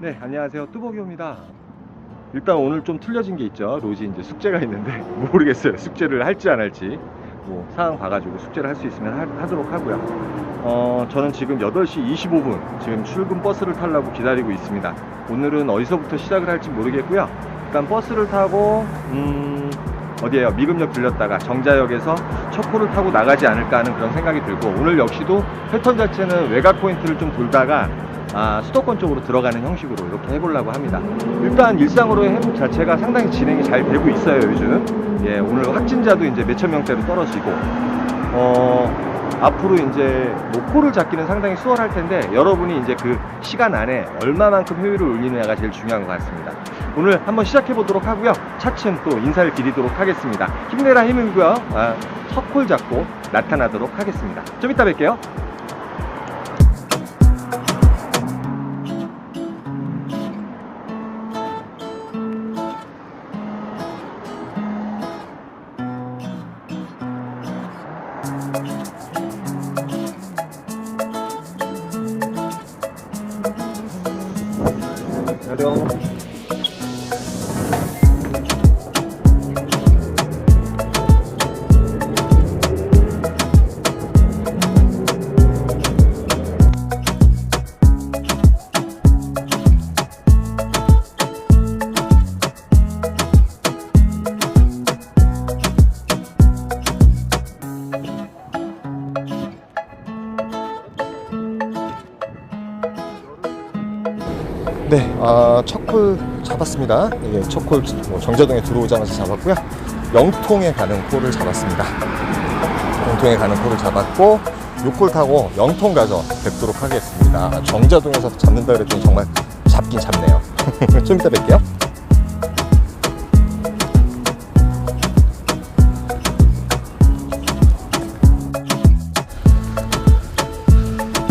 네, 안녕하세요. 뚜벅이입니다. 일단 오늘 좀 틀려진 게 있죠. 로지 이제 숙제가 있는데 모르겠어요. 숙제를 할지 안 할지. 뭐 상황 봐가지고 숙제를 할 수 있으면 하, 도록 하고요. 어, 저는 지금 8시 25분 지금 출근 버스를 타려고 기다리고 있습니다. 오늘은 어디서부터 시작을 할지 모르겠고요. 일단 버스를 타고 음, 어디에요? 미금역 들렸다가 정자역에서 척호를 타고 나가지 않을까 하는 그런 생각이 들고 오늘 역시도 패턴 자체는 외곽 포인트를 좀 돌다가 아, 수도권 쪽으로 들어가는 형식으로 이렇게 해보려고 합니다. 일단 일상으로의 회복 자체가 상당히 진행이 잘 되고 있어요, 요즘. 예, 오늘 확진자도 이제 몇천 명대로 떨어지고, 어, 앞으로 이제 뭐 코를 잡기는 상당히 수월할 텐데, 여러분이 이제 그 시간 안에 얼마만큼 효율을 올리느냐가 제일 중요한 것 같습니다. 오늘 한번 시작해 보도록 하고요. 차츰 또 인사를 드리도록 하겠습니다. 힘내라 힘이고요. 아, 첫콜 잡고 나타나도록 하겠습니다. 좀 이따 뵐게요. 첫콜 잡았습니다. 이게 첫콜 뭐 정자동에 들어오자마자 잡았고요. 영통에 가는 콜을 잡았습니다. 영통에 가는 콜을 잡았고, 요콜 타고 영통 가서 뵙도록 하겠습니다. 정자동에서 잡는다 그랬더니 정말 잡긴 잡네요. 좀 이따 뵐게요.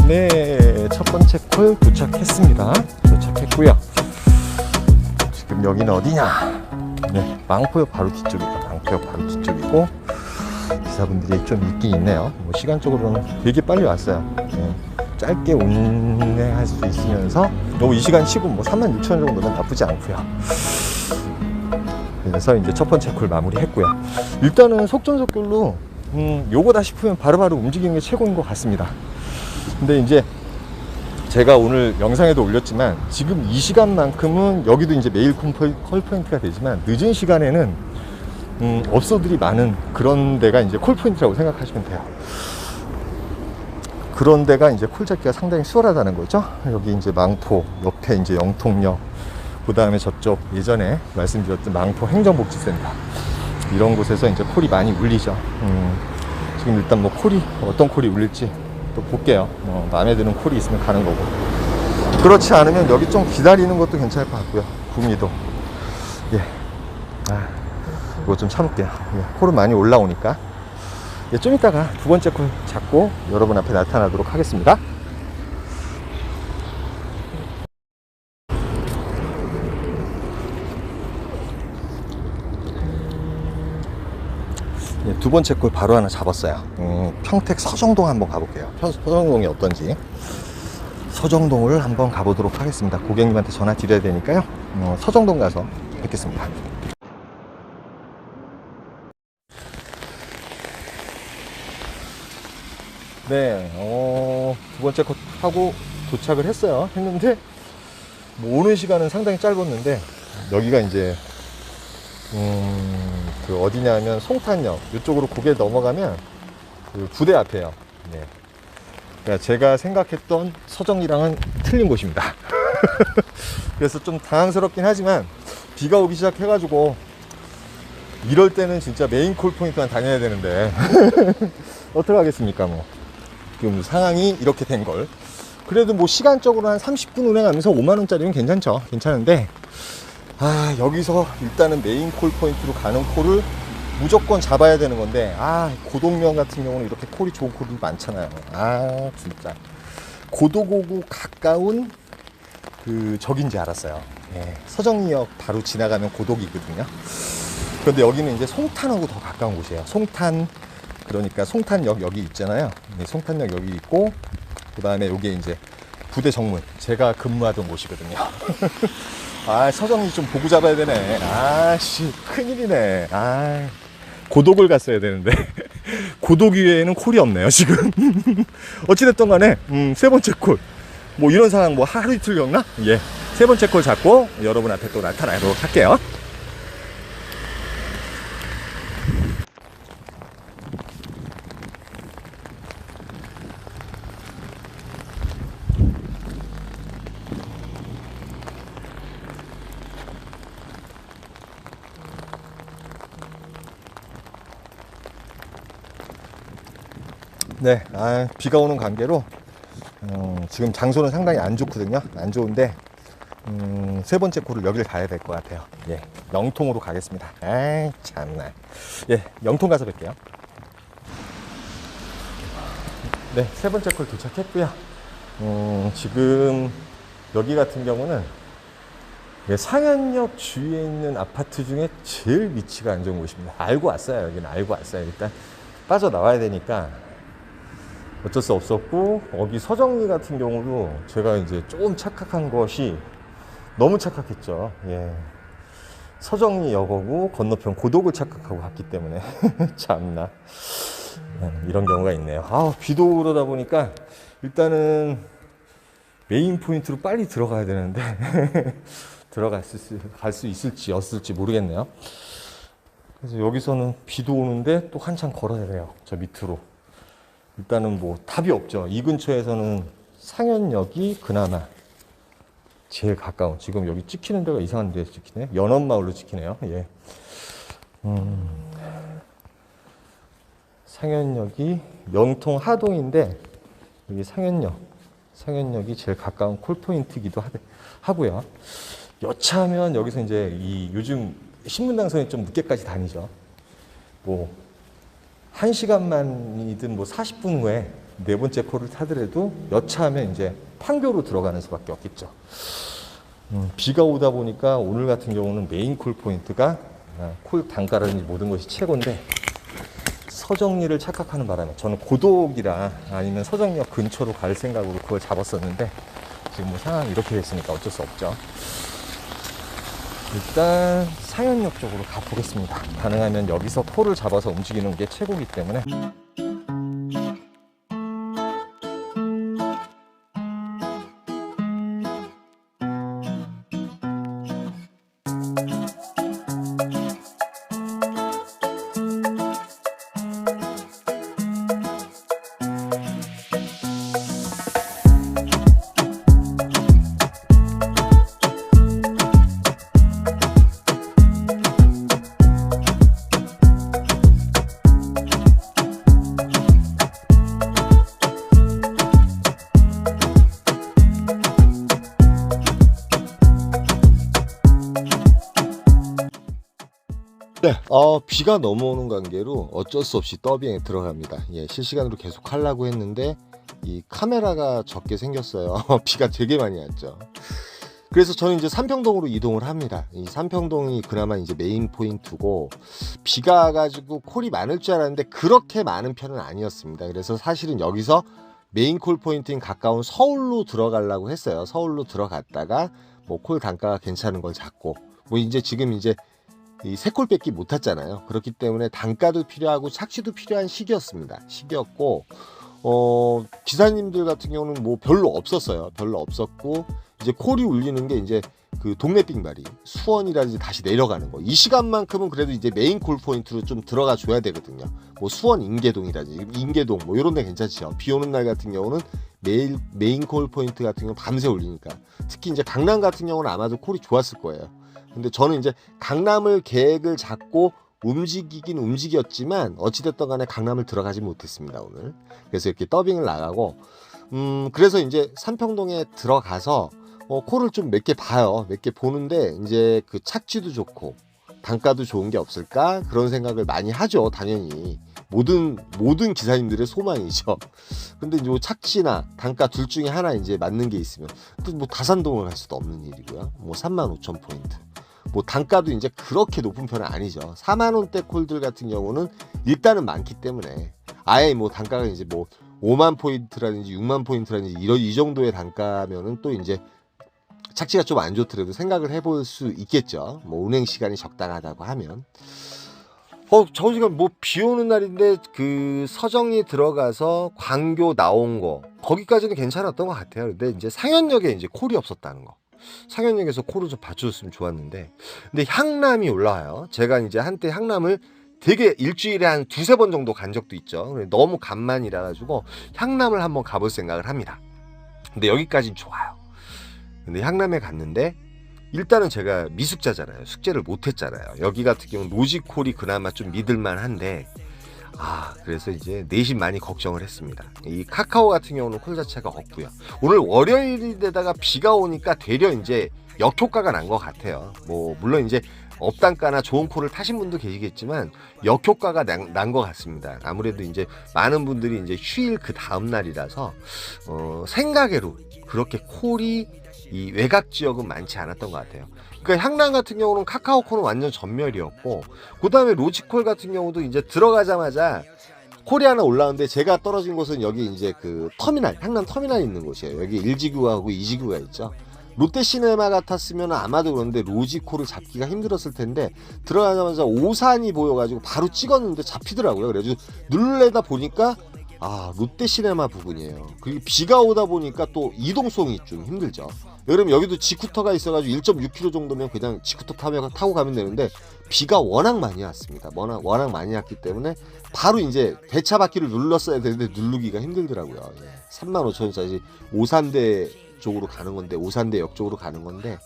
네, 첫 번째 콜 도착했습니다. 도착했고요. 여기는 어디냐? 네, 망포역 바로 뒤쪽입니다. 망포역 바로 뒤쪽이고 기사분들이 좀 있긴 있네요. 뭐 시간적으로는 되게 빨리 왔어요. 네, 짧게 운행할 수 있으면서 요이 시간 치고 뭐 3만 6천 정도면 나쁘지 않고요. 그래서 이제 첫 번째 콜 마무리했고요. 일단은 속전속결로 음, 요거다 싶으면 바로바로 움직이는 게 최고인 것 같습니다. 근데 이제 제가 오늘 영상에도 올렸지만 지금 이 시간만큼은 여기도 이제 매일 콜포- 콜포인트가 되지만 늦은 시간에는 음, 업소들이 많은 그런 데가 이제 콜포인트라고 생각하시면 돼요. 그런 데가 이제 콜 잡기가 상당히 수월하다는 거죠. 여기 이제 망포, 옆에 이제 영통역, 그 다음에 저쪽 예전에 말씀드렸던 망포 행정복지센터 이런 곳에서 이제 콜이 많이 울리죠. 음, 지금 일단 뭐 콜이 어떤 콜이 울릴지 또 볼게요. 어, 마음에 드는 콜이 있으면 가는 거고. 그렇지 않으면 여기 좀 기다리는 것도 괜찮을 것 같고요. 구미도. 예. 아, 이거 좀 참을게요. 예, 콜은 많이 올라오니까. 예, 좀 이따가 두 번째 콜 잡고 여러분 앞에 나타나도록 하겠습니다. 두 번째 콜 바로 하나 잡았어요. 음, 평택 서정동 한번 가볼게요. 서- 서정동이 어떤지. 서정동을 한번 가보도록 하겠습니다. 고객님한테 전화 드려야 되니까요. 어, 서정동 가서 뵙겠습니다. 네, 어, 두 번째 컷 하고 도착을 했어요. 했는데, 뭐 오는 시간은 상당히 짧았는데, 여기가 이제, 음, 그 어디냐면 송탄역, 이쪽으로 고개 넘어가면 그 부대 앞에요. 네. 그러니까 제가 생각했던 서정이랑은 틀린 곳입니다. 그래서 좀 당황스럽긴 하지만, 비가 오기 시작해가지고, 이럴 때는 진짜 메인 콜 포인트만 다녀야 되는데, 어떡하겠습니까, 뭐. 지금 상황이 이렇게 된 걸. 그래도 뭐 시간적으로 한 30분 운행하면서 5만원짜리는 괜찮죠. 괜찮은데, 아, 여기서 일단은 메인 콜 포인트로 가는 콜을 무조건 잡아야 되는 건데, 아, 고동면 같은 경우는 이렇게 콜이 좋은 콜이 많잖아요. 아, 진짜. 고도고구 가까운 그 적인지 알았어요. 예, 서정리역 바로 지나가면 고독이거든요. 그런데 여기는 이제 송탄하고 더 가까운 곳이에요. 송탄, 그러니까 송탄역 여기 있잖아요. 네, 송탄역 여기 있고, 그 다음에 여기 이제 부대 정문 제가 근무하던 곳이거든요. 아 서정리 좀 보고 잡아야 되네. 아씨 큰일이네. 아 고독을 갔어야 되는데 고독 위에는 콜이 없네요 지금. 어찌됐든 간에 음, 세 번째 콜. 뭐 이런 상황 뭐 하루 이틀 겪나? 예. 세 번째 콜 잡고 여러분 앞에 또 나타나도록 할게요. 네, 아, 비가 오는 관계로 음, 지금 장소는 상당히 안 좋거든요. 안 좋은데 음, 세 번째 코를 여기를 가야 될 것 같아요. 예, 영통으로 가겠습니다. 아이 참나. 예, 영통 가서 뵐게요. 네, 세 번째 콜 도착했고요. 음, 지금 여기 같은 경우는 예, 상현역 주위에 있는 아파트 중에 제일 위치가 안 좋은 곳입니다. 알고 왔어요. 여기는 알고 왔어요. 일단 빠져 나와야 되니까 어쩔 수 없었고 여기 서정리 같은 경우도 제가 이제 조금 착각한 것이 너무 착각했죠. 예. 서정리 여거고 건너편 고독을 착각하고 갔기 때문에 참나 네, 이런 경우가 있네요. 아 비도 오르다 보니까 일단은 메인 포인트로 빨리 들어가야 되는데 들어갈 수, 갈 수 있을지 없을지 모르겠네요. 그래서 여기서는 비도 오는데 또 한참 걸어야 돼요. 저 밑으로. 일단은 뭐 답이 없죠. 이 근처에서는 상현역이 그나마 제일 가까운. 지금 여기 찍히는 데가 이상한 데서 찍히네. 연원마을로 찍히네요. 예. 음, 상현역이 영통 하동인데 여기 상현역, 상현역이 제일 가까운 콜포인트기도 하, 하고요. 여차하면 여기서 이제 이 요즘 신문당선이 좀 늦게까지 다니죠. 뭐 1시간만이든 뭐 40분 후에 네 번째 콜을 타더라도 여차하면 이제 판교로 들어가는 수밖에 없겠죠. 음, 비가 오다 보니까 오늘 같은 경우는 메인 콜 포인트가 아, 콜 단가라든지 모든 것이 최고인데 서정리를 착각하는 바람에 저는 고독이라 아니면 서정역 근처로 갈 생각으로 그걸 잡았었는데 지금 뭐 상황이 이렇게 됐으니까 어쩔 수 없죠. 일단 상현역 쪽으로 가보겠습니다. 가능하면 여기서 콜을 잡아서 움직이는 게 최고기 때문에. 네, 어, 비가 넘어오는 관계로 어쩔 수 없이 더빙에 들어갑니다. 예, 실시간으로 계속 하려고 했는데 이 카메라가 적게 생겼어요. 비가 되게 많이 왔죠. 그래서 저는 이제 삼평동으로 이동을 합니다. 이 삼평동이 그나마 이제 메인 포인트고 비가 와가지고 콜이 많을 줄 알았는데 그렇게 많은 편은 아니었습니다. 그래서 사실은 여기서 메인 콜 포인트인 가까운 서울로 들어가려고 했어요. 서울로 들어갔다가 뭐 콜 단가가 괜찮은 걸 잡고 뭐 이제 지금 이제 이 세콜 뺏기 못 탔잖아요. 그렇기 때문에 단가도 필요하고 착취도 필요한 시기였습니다. 시기였고 어 기사님들 같은 경우는 뭐 별로 없었어요. 별로 없었고 이제 콜이 울리는 게 이제 그 동네 빙발이 수원이라든지 다시 내려가는 거. 이 시간만큼은 그래도 이제 메인 콜 포인트로 좀 들어가 줘야 되거든요. 뭐 수원 인계동이라든지 인계동 뭐 이런 데 괜찮죠. 비 오는 날 같은 경우는 매일 메인 콜 포인트 같은 경우 는 밤새 울리니까 특히 이제 강남 같은 경우는 아마도 콜이 좋았을 거예요. 근데 저는 이제 강남을 계획을 잡고 움직이긴 움직였지만 어찌됐든 간에 강남을 들어가지 못했습니다 오늘. 그래서 이렇게 더빙을 나가고 음 그래서 이제 삼평동에 들어가서 어, 콜을 좀몇 개 봐요. 몇 개 보는데 이제 그 착취도 좋고 단가도 좋은 게 없을까? 그런 생각을 많이 하죠 당연히. 모든 모든 기사님들의 소망이죠. 근데 이제 뭐 착취나 단가 둘 중에 하나 이제 맞는 게 있으면 또 뭐 다산동을 할 수도 없는 일이고요. 뭐 3만 5천 포인트 뭐 단가도 이제 그렇게 높은 편은 아니죠. 4만 원대 콜들 같은 경우는 일단은 많기 때문에 아예 뭐 단가가 이제 뭐 5만 포인트라든지 6만 포인트라든지 이런 이 정도의 단가면은 또 이제 착지가 좀 안 좋더라도 생각을 해볼 수 있겠죠. 뭐 운행 시간이 적당하다고 하면. 어, 정시간 뭐 비 오는 날인데 그 서정이 들어가서 광교 나온 거 거기까지는 괜찮았던 것 같아요. 근데 이제 상현역에 이제 콜이 없었다는 거. 상현역에서 콜을 좀 받쳐줬으면 좋았는데 근데 향남이 올라와요. 제가 이제 한때 향남을 되게 일주일에 한 두세 번 정도 간 적도 있죠. 너무 간만이라 가지고 향남을 한번 가볼 생각을 합니다. 근데 여기까진 좋아요. 근데 향남에 갔는데 일단은 제가 미숙자잖아요. 숙제를 못했잖아요. 여기 같은 경우는 로지콜이 그나마 좀 믿을만한데 아 그래서 이제 내심 많이 걱정을 했습니다. 이 카카오 같은 경우는 콜 자체가 없고요. 오늘 월요일인데다가 비가 오니까 되려 이제 역효과가 난 것 같아요. 뭐 물론 이제 업단가나 좋은 콜을 타신 분도 계시겠지만 역효과가 난 것 같습니다. 아무래도 이제 많은 분들이 이제 휴일 그 다음 날이라서 어, 생각외로 그렇게 콜이 이 외곽 지역은 많지 않았던 것 같아요. 그러니까 향남 같은 경우는 카카오콜은 완전 전멸이었고 그 다음에 로지콜 같은 경우도 이제 들어가자마자 하나 올라오는데 제가 떨어진 곳은 여기 이제 그 터미널 향남 터미널 있는 곳이에요. 여기 1지구하고 2지구가 있죠. 롯데시네마 같았으면 아마도 그런데 로지콜을 잡기가 힘들었을 텐데 들어가자마자 오산이 보여가지고 바로 찍었는데 잡히더라고요. 그래가지고 누르려다 보니까 아 롯데시네마 부근이에요. 그리고 비가 오다 보니까 또 이동성이 좀 힘들죠. 여러분 여기도 지쿠터가 있어가지고 1.6km 정도면 그냥 지쿠터 타면 타고 가면 되는데 비가 워낙 많이 왔습니다. 워낙 워낙 많이 왔기 때문에 바로 이제 배차 바퀴를 눌렀어야 되는데 누르기가 힘들더라고요. 예. 3만 5천 원짜리 오산대 쪽으로 가는 건데 오산대 역 쪽으로 가는 건데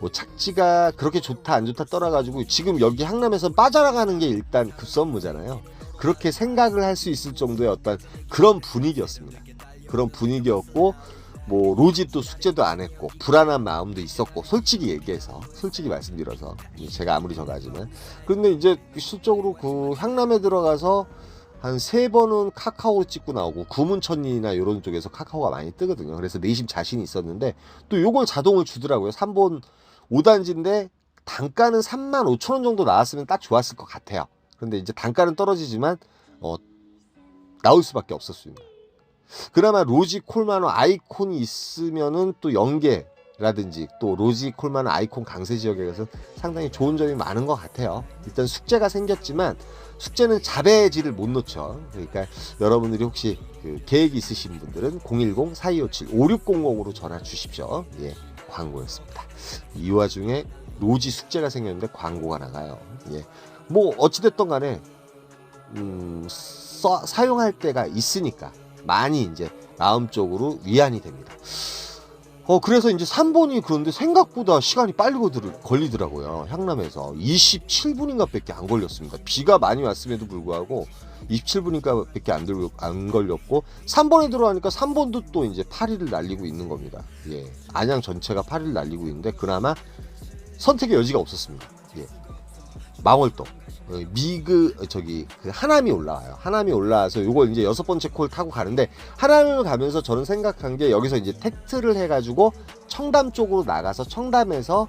뭐 착지가 그렇게 좋다 안 좋다 떠나가지고 지금 여기 항남에서 빠져나가는 게 일단 급선무잖아요. 그렇게 생각을 할 수 있을 정도의 어떤 그런 분위기였습니다. 그런 분위기였고 뭐 로지도 숙제도 안 했고 불안한 마음도 있었고 솔직히 얘기해서 솔직히 말씀드려서 제가 아무리 저가지만 근데 이제 실적으로 그 향남에 들어가서 한 세 번은 카카오 찍고 나오고 구문천리나 이런 쪽에서 카카오가 많이 뜨거든요. 그래서 내심 자신이 있었는데 또 요걸 자동을 주더라고요. 3번 5단지인데 단가는 3만 5천 원 정도 나왔으면 딱 좋았을 것 같아요. 근데 이제 단가는 떨어지지만 어, 나올 수밖에 없었습니다. 그나마 로지 콜만호 아이콘이 있으면은 또 연계라든지 또 로지 콜만호 아이콘 강세 지역에서 상당히 좋은 점이 많은 것 같아요. 일단 숙제가 생겼지만 숙제는 자배지를 못 놓죠. 그러니까 여러분들이 혹시 그 계획이 있으신 분들은 010-4257-5600으로 전화 주십시오. 예, 광고였습니다. 이 와중에 로지 숙제가 생겼는데 광고가 나가요. 예. 뭐 어찌됐든 간에 음, 써, 사용할 때가 있으니까 많이 이제 마음적으로 위안이 됩니다. 어 그래서 이제 3번이 그런데 생각보다 시간이 빨리 걸리더라고요. 향남에서 27분인가 밖에 안 걸렸습니다. 비가 많이 왔음에도 불구하고 27분인가 밖에 안, 안 걸렸고 3번에 들어가니까 3번도 또 이제 8위를 날리고 있는 겁니다. 예. 안양 전체가 8위를 날리고 있는데 그나마 선택의 여지가 없었습니다. 예. 망월도 어, 미그 어, 저기 그 하남이 올라와요. 하남이 올라와서 요걸 이제 여섯 번째 콜 타고 가는데 하남을 가면서 저는 생각한 게 여기서 이제 택트를 해가지고 청담 쪽으로 나가서 청담에서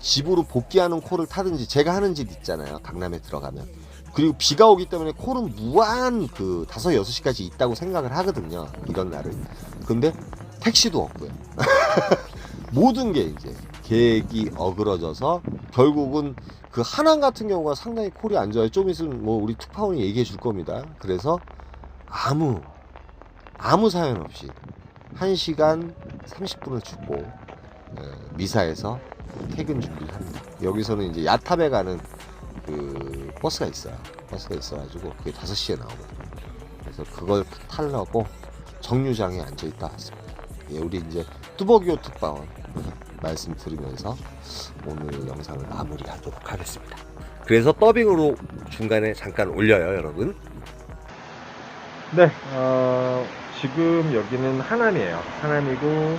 집으로 복귀하는 콜을 타든지 제가 하는 집 있잖아요. 강남에 들어가면 그리고 비가 오기 때문에 콜은 무한 그 다섯 여섯 시까지 있다고 생각을 하거든요. 이런 날은 근데 택시도 없고요. 모든 게 이제 계획이 어그러져서 결국은 그 하남 같은 경우가 상당히 콜이 안 좋아요. 좀 있으면 뭐 우리 특파원이 얘기해 줄 겁니다. 그래서 아무 아무 사연 없이 1시간 30분을 주고 에, 미사에서 퇴근 준비를 합니다. 여기서는 이제 야탑에 가는 그 버스가 있어요. 버스가 있어가지고 그게 5시에 나오거든요. 그래서 그걸 타려고 정류장에 앉아 있다 왔습니다. 예, 우리 이제 뚜벅이오 특파원 말씀드리면서 오늘 영상을 마무리하도록 하겠습니다. 그래서 더빙으로 중간에 잠깐 올려요, 여러분. 네, 어, 지금 여기는 하남이에요. 하남이고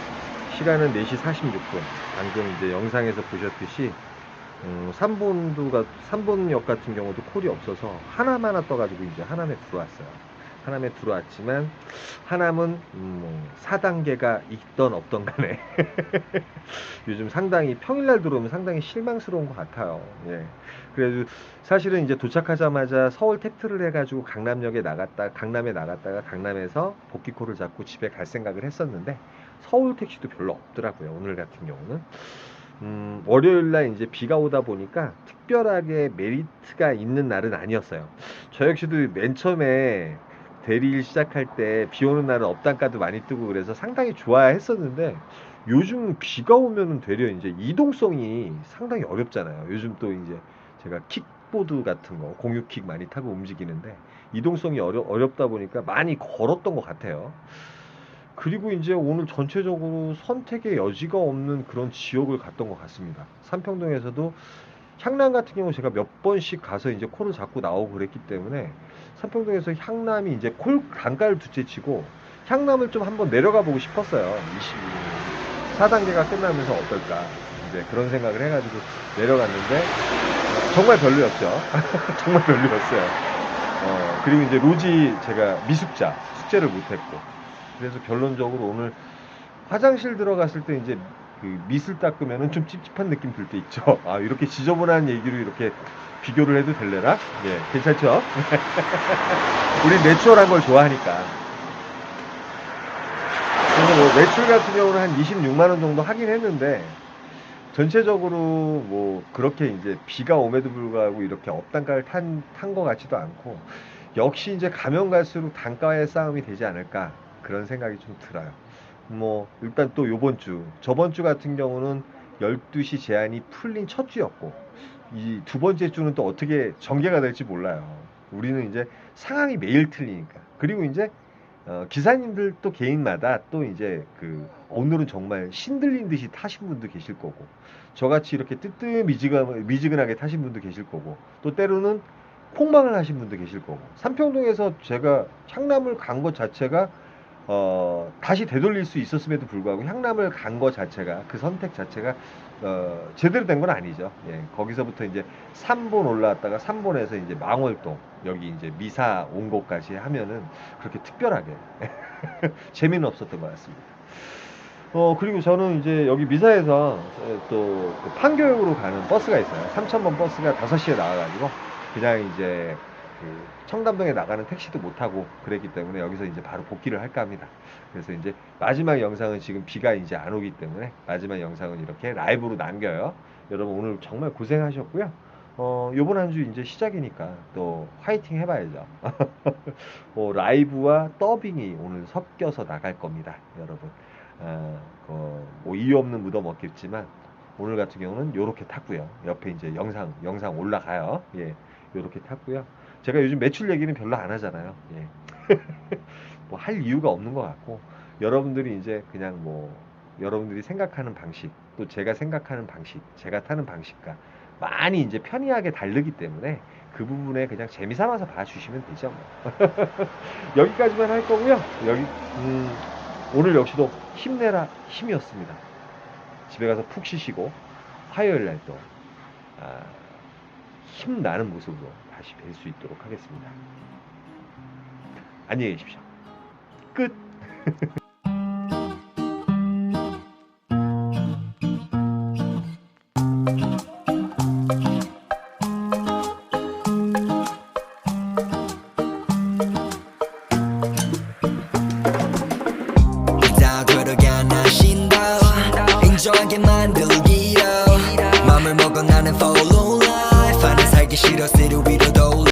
시간은 4시 46분. 방금 이제 영상에서 보셨듯이 음, 3본도가 3본역 같은 경우도 콜이 없어서 하나만 하나 떠가지고 이제 하남에 들어왔어요. 하남에 들어왔지만 하남은 음, 뭐 4단계가 있던 없던 간에 요즘 상당히 평일날 들어오면 상당히 실망스러운 것 같아요. 예. 그래도 사실은 이제 도착하자마자 서울 택트를 해가지고 강남역에 나갔다 강남에 나갔다가 강남에서 복귀코를 잡고 집에 갈 생각을 했었는데 서울 택시도 별로 없더라고요. 오늘 같은 경우는. 음, 월요일 날 이제 비가 오다 보니까 특별하게 메리트가 있는 날은 아니었어요. 저 역시도 맨 처음에 대리일 시작할 때 비 오는 날은 업단가도 많이 뜨고 그래서 상당히 좋아했었는데 요즘 비가 오면은 되려 이제 이동성이 상당히 어렵잖아요. 요즘 또 이제 제가 킥보드 같은 거 공유킥 많이 타고 움직이는데 이동성이 어려, 어렵다 보니까 많이 걸었던 것 같아요. 그리고 이제 오늘 전체적으로 선택의 여지가 없는 그런 지역을 갔던 것 같습니다. 삼평동에서도 향남 같은 경우 제가 몇 번씩 가서 이제 코를 잡고 나오고 그랬기 때문에 삼평동에서 향남이 이제 콜 단가를 두째 치고 향남을 좀 한번 내려가 보고 싶었어요. 24단계가 끝나면서 어떨까 이제 그런 생각을 해가지고 내려갔는데 어, 정말 별로였죠. 정말 별로였어요. 어, 그리고 이제 로지 제가 미숙자 숙제를 못했고 그래서 결론적으로 오늘 화장실 들어갔을 때 이제 그 밑을 닦으면은 좀 찝찝한 느낌 들 때 있죠. 아 이렇게 지저분한 얘기로 이렇게 비교를 해도 될래나? 예, 괜찮죠? 우리 내추럴한 걸 좋아하니까. 그래서 뭐 매출 같은 경우는 한 26만 원 정도 하긴 했는데 전체적으로 뭐 그렇게 이제 비가 옴에도 불구하고 이렇게 업단가를 탄 탄 것 같지도 않고 역시 이제 가면 갈수록 단가의 싸움이 되지 않을까 그런 생각이 좀 들어요. 뭐 일단 또 요번 주 저번 주 같은 경우는 12시 제한이 풀린 첫 주였고 이 두 번째 주는 또 어떻게 전개가 될지 몰라요. 우리는 이제 상황이 매일 틀리니까. 그리고 이제 어, 기사님들 또 개인마다 또 이제 그 오늘은 정말 신들린 듯이 타신 분도 계실 거고 저같이 이렇게 뜨뜻미지근, 미지근하게 타신 분도 계실 거고 또 때로는 폭망을 하신 분도 계실 거고 삼평동에서 제가 향남을 간 것 자체가 어, 다시 되돌릴 수 있었음에도 불구하고 향남을 간것 자체가 그 선택 자체가 어, 제대로 된 건 아니죠. 예, 거기서부터 이제 3본 올라왔다가 3본에서 이제 망월동 여기 이제 미사 온 곳까지 하면은 그렇게 특별하게 재미는 없었던 것 같습니다. 어 그리고 저는 이제 여기 미사에서 또 그 판교역으로 가는 버스가 있어요. 3,000번 버스가 5시에 나와가지고 그냥 이제 그 청담동에 나가는 택시도 못 타고 그랬기 때문에 여기서 이제 바로 복귀를 할까 합니다. 그래서 이제 마지막 영상은 지금 비가 이제 안 오기 때문에 마지막 영상은 이렇게 라이브로 남겨요. 여러분 오늘 정말 고생하셨고요. 어, 요번 한 주 이제 시작이니까 또 화이팅 해봐야죠. 뭐 라이브와 더빙이 오늘 섞여서 나갈 겁니다, 여러분. 아, 어, 뭐 이유 없는 무덤 없겠지만 오늘 같은 경우는 요렇게 탔고요. 옆에 이제 영상 영상 올라가요. 예, 요렇게 탔고요. 제가 요즘 매출 얘기는 별로 안 하잖아요. 예. 뭐 할 이유가 없는 것 같고 여러분들이 이제 그냥 뭐 여러분들이 생각하는 방식 또 제가 생각하는 방식 제가 타는 방식과 많이 이제 편리하게 다르기 때문에 그 부분에 그냥 재미 삼아서 봐주시면 되죠. 뭐. 여기까지만 할 거고요. 여기 음, 오늘 역시도 힘내라 힘이었습니다. 집에 가서 푹 쉬시고 화요일 날또 아, 힘 나는 모습으로 다시 뵐 수 있도록 하겠습니다. 안녕히 계십시오. 끝.